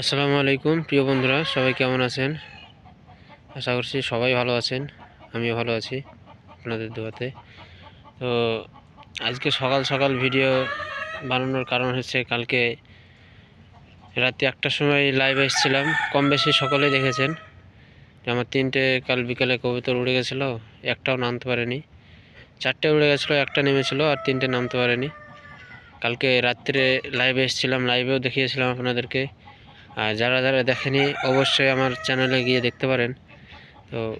আসসালামু আলাইকুম, প্রিয় বন্ধুরা, সবাই কেমন আছেন? আশা করছি সবাই ভালো আছেন, আমিও ভালো আছি আপনাদের দোয়াতে। তো আজকে সকাল সকাল ভিডিও বানানোর কারণ হচ্ছে কালকে রাতে একটার সময় লাইভে এসেছিলাম। কম বেশি সকলেই দেখেছেন। আমার তিনটে কাল বিকালে কবুতর উড়ে গেছিল, একটাও নামতে পারেনি। চারটে উড়ে গেছিল, একটা নেমেছিলো আর তিনটে নামতে পারেনি। কালকে রাত্রে লাইভে এসেছিলাম লাইভেও দেখিয়েছিলাম আপনাদেরকে। আর যারা যারা দেখেনি, অবশ্যই আমার চ্যানেলে গিয়ে দেখতে পারেন। তো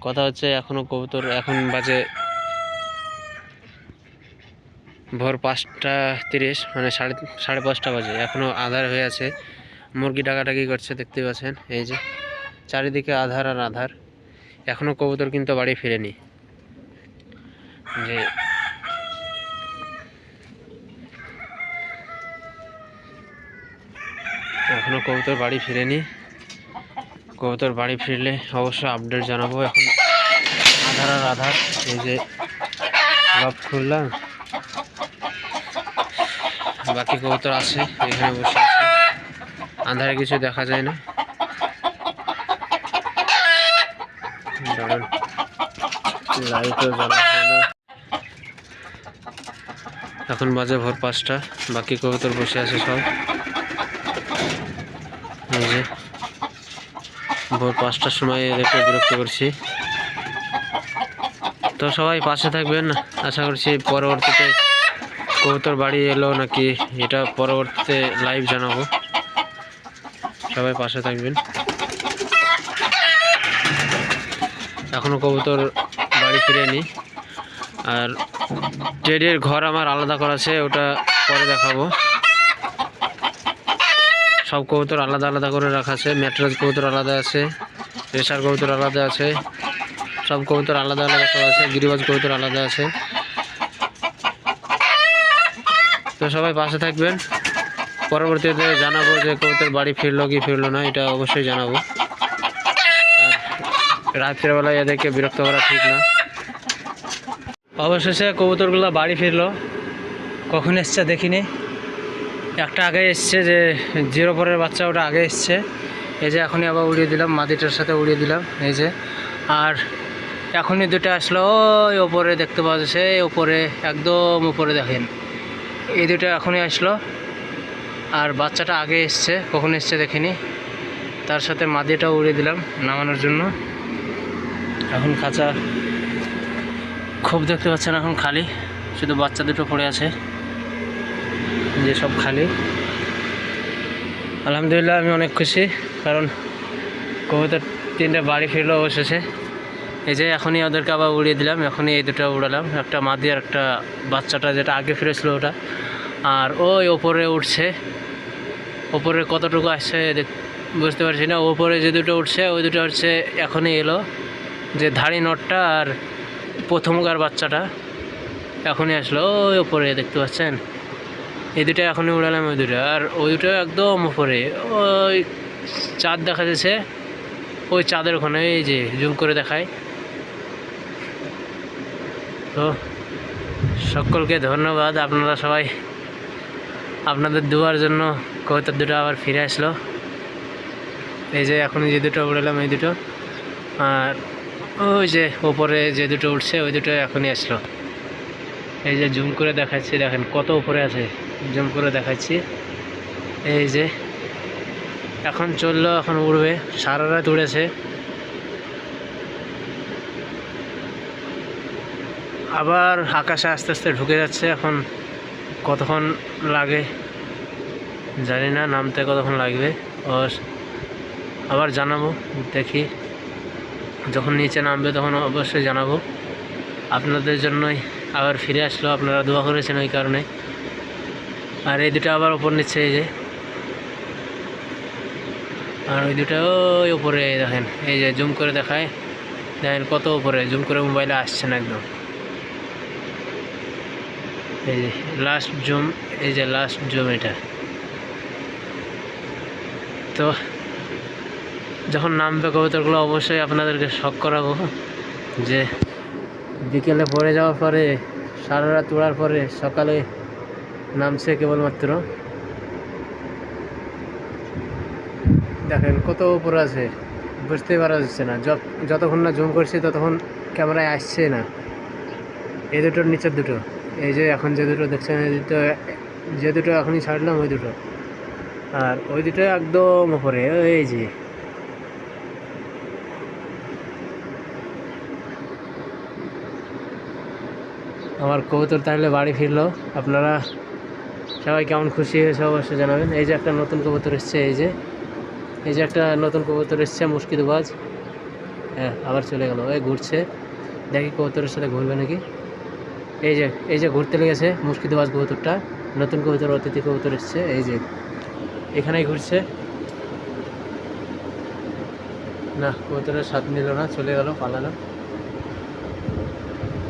কথা হচ্ছে এখনও কবুতর এখন বাজে ভোর পাঁচটা তিরিশ মানে সাড়ে সাড়ে পাঁচটা বাজে। এখনও আধার হয়ে আছে। মুরগি ডাকাডাকি করছে, দেখতে পাচ্ছেন? এই যে, চারিদিকে আধার আর আধার। এখনও কবুতর কিন্তু বাড়ি ফিরেনি। যে এখনও কবুতর বাড়ি ফিরেনি। কবুতর বাড়ি ফিরলে অবশ্যই আপডেট জানাব। এখন আধার আর আধার, এই যে লক খুললাম। বাকি কবুতর আছে, এখানে বসে আছে। আধারে কিছু দেখা যায় না। লাইটও না। এখন বাজে ভোর পাঁচটা। বাকি কবুতর বসে আছে সব। ভোর পাঁচটার সময় এদেরকে বিরক্ত করছি। তো সবাই পাশে থাকবেন, আশা করছি পরবর্তীতে কবুতর বাড়ি এলো নাকি এটা পরবর্তীতে লাইভ জানাব। সবাই পাশে থাকবেন। এখনও কবুতর বাড়ি ফিরেনি। আর টেডির ঘর আমার আলাদা করা আছে, ওটা পরে দেখাবো। সব কবুতর আলাদা আলাদা করে রাখা আছে, ম্যাট্রাস কবুতর আলাদা আছে রেশার কবুতর আলাদা আছে, সব কবুতর আলাদা আলাদা করা আছে, গিরিবাজ কবুতর আলাদা আছে। তো সবাই পাশে থাকবেন। পরবর্তীতে জানাব যে কবুতর বাড়ি ফিরলো কি ফিরলো না, এটা অবশ্যই জানাব। রাত্রেবেলায় এদেরকে বিরক্ত করা ঠিক না। অবশেষে কবুতরগুলো বাড়ি ফিরলো। কখন এসছে দেখিনি। একটা আগে এসছে যে জিরো পরের বাচ্চা, ওটা আগে এসছে। এই যে এখনই আবার উড়িয়ে দিলাম, মাদিটার সাথে উড়িয়ে দিলাম, এই যে। আর এখনই দুটো আসলো, ওই ওপরে দেখতে পাওয়া যাচ্ছে ওপরে, একদম উপরে দেখেন। এই দুটো এখনই আসলো। আর বাচ্চাটা আগে এসছে, কখন এসছে দেখিনি। তার সাথে মাদিটাও উড়িয়ে দিলাম নামানোর জন্য। এখন খাঁচা খুব দেখতে পাচ্ছেন, এখন খালি। শুধু বাচ্চা দুটো পড়ে আছে। যে সব খালি। আলহামদুলিল্লাহ, আমি অনেক খুশি, কারণ কবুতর তিনটে বাড়ি ফিরলো অবশেষে। এই যে এখনই ওদেরকে আবার উড়িয়ে দিলাম, এখনই এই দুটো উড়ালাম, একটা মাদি আর একটা বাচ্চাটা যেটা আগে ফিরেছিল ওটা। আর ওই ওপরে উঠছে, ওপরে কতটুকু আসছে বুঝতে পারছি না, ওপরে যে দুটো উঠছে, ওই দুটো হচ্ছে এখনই এলো। যে ধাড়ি নটটা আর প্রথমকার বাচ্চাটা এখনই আসলো, ওই ওপরে দেখতে পাচ্ছেন? এই দুটো এখনই উড়ালাম ওই দুটো আর ওই দুটো একদম উপরে, ওই চাঁদ দেখা যাচ্ছে, ওই চাঁদের ওখানে, এই যে জুম করে দেখায়। তো সকলকে ধন্যবাদ, আপনারা সবাই আপনাদের দুয়ার জন্য কবুতর দুটো আবার ফিরে আসলো। এই যে এখন যে দুটো উড়ালাম, এই দুটো। আর ওই যে ওপরে যে দুটো উঠছে, ওই দুটো এখনই আসলো। এই যে জুম করে দেখাচ্ছি, দেখেন কত উপরে আছে। জুম করে দেখাচ্ছি। এই যে, এখন চলল, এখন উড়বে। সারা রাত উড়েছে। আবার আকাশে আস্তে আস্তে ঢুকে যাচ্ছে। এখন কতক্ষণ লাগে জানি না, নামতে কতক্ষণ লাগবে। ও আবার জানাব, দেখি। যখন নিচে নামবে তখন অবশ্যই জানাব। আপনাদের জন্যই আবার ফিরে আসলো, আপনারা দোয়া করেছেন ওই কারণে। আর এই দুটো আবার ওপর নিচ্ছে এই যে। আর ওই দুটো ওই ওপরে দেখেন, এই যে জুম করে দেখায়। দেখেন কত উপরে জুম করে মোবাইলে আসছে না একদম। এই যে লাস্ট জুম, এই যে লাস্ট জুম এটা। তো যখন নামবে কবুতরগুলো, অবশ্যই আপনাদেরকে শখ করাবো যে বিকেলে পড়ে যাওয়ার পরে, সারা রাত উড়ার পরে সকালে নামছে কেবলমাত্র। দেখেন কত উপরে আছে, বুঝতেই পারা যাচ্ছে না। যত- যতক্ষণ না জুম করছি ততক্ষণ ক্যামেরায় আসছে না। এই দুটোর নিচের দুটো, এই যে এখন যে দুটো দেখছেন, এই দুটো, যে দুটো এখনই ছাড়লাম ওই দুটো। আর ওই দুটো একদম উপরে, এই যে। আমার কবুতর তাহলে বাড়ি ফিরলো। আপনারা সবাই কেমন খুশি হয়েছে অবশ্যই জানাবেন। এই যে একটা নতুন কবুতর এসছে, এই যে এই যে একটা নতুন কবুতর এসছে মুশকিদবাজ হ্যাঁ আবার চলে গেল, এই ঘুরছে। দেখি কবুতরের সাথে ঘুরবে নাকি। এই যে এই যে ঘুরতে লেগেছে মুশকিদবাজ কবুতরটা। নতুন কবুতর, অতিথি কবুতর এসছে, এই যে, এখানেই ঘুরছে। না, কবুতরের স্বাদ নিল না, চলে গেল, পালালো।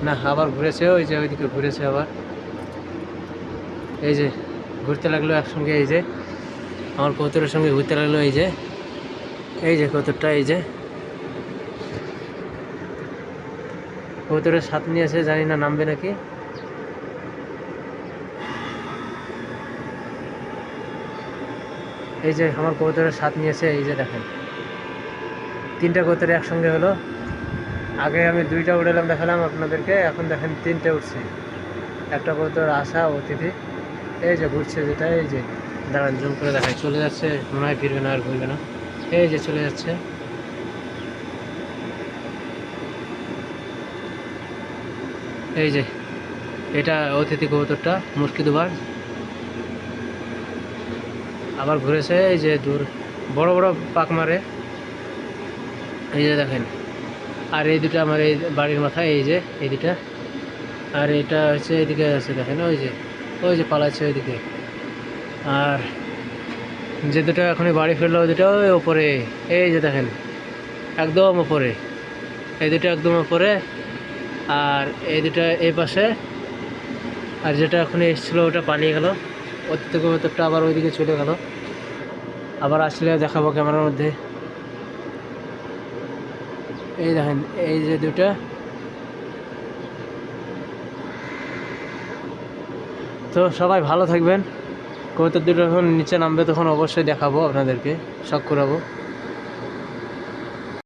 না, আবার ঘুরেছে, ওই যে ওইদিকে ঘুরেছে আবার। এই যে ঘুরতে লাগল একসঙ্গে, এই যে আমার কবুতরের সঙ্গে ঘুরতে লাগল, এই যে এই যে কবুতরটা, এই যে। কবুতরের সাথ নিয়েছে জানি না নামবে নাকি। এই যে আমার কবুতরের সাথ নিয়েছে এই যে দেখেন। তিনটা কবুতর একসঙ্গে হলো। আগে আমি দুইটা উড়ালাম, দেখালাম আপনাদেরকে। এখন দেখেন তিনটে উঠছে একটা কবুতর আশা অতিথি। এই যে ঘুরছে যেটা, এই যে, দাঁড়ান, জুম করে দেখায় চলে যাচ্ছে, মনে হয় ফিরবে না আর ঘুরবে না। এই যে চলে যাচ্ছে। এই যে, এটা অতিথি কবুতরটা মুশকি দুবার। আবার ঘুরেছে, এই যে দূর, বড় বড় পাক মারে। এই যে দেখেন, আর এই দুটো আমার এই বাড়ির মাথায়, এই যে, এই দুটা। আর এটা হচ্ছে এদিকে আছে, দেখেন, ওই যে। ওই যে পালাচ্ছে ওইদিকে। আর যে দুটো এখনই বাড়ি ফিরলো, ওই দুটো ওই ওপরে। এই যে দেখেন, একদম ওপরে। এই দুটো একদম ওপরে, আর এই দুটো এই পাশে। আর যেটা এখনই এসেছিল, ওটা পালিয়ে গেল। অতীত কবুতরটা আবার ওইদিকে চলে গেল। আবার আসলে দেখাবো ক্যামেরার মধ্যে। এই দেখেন, এই যে দুটা তো সবাই ভালো থাকবেন। কবিতা দুটো যখন নিচে নামবে, তখন অবশ্যই দেখাবো আপনাদেরকে, শখ করাবো।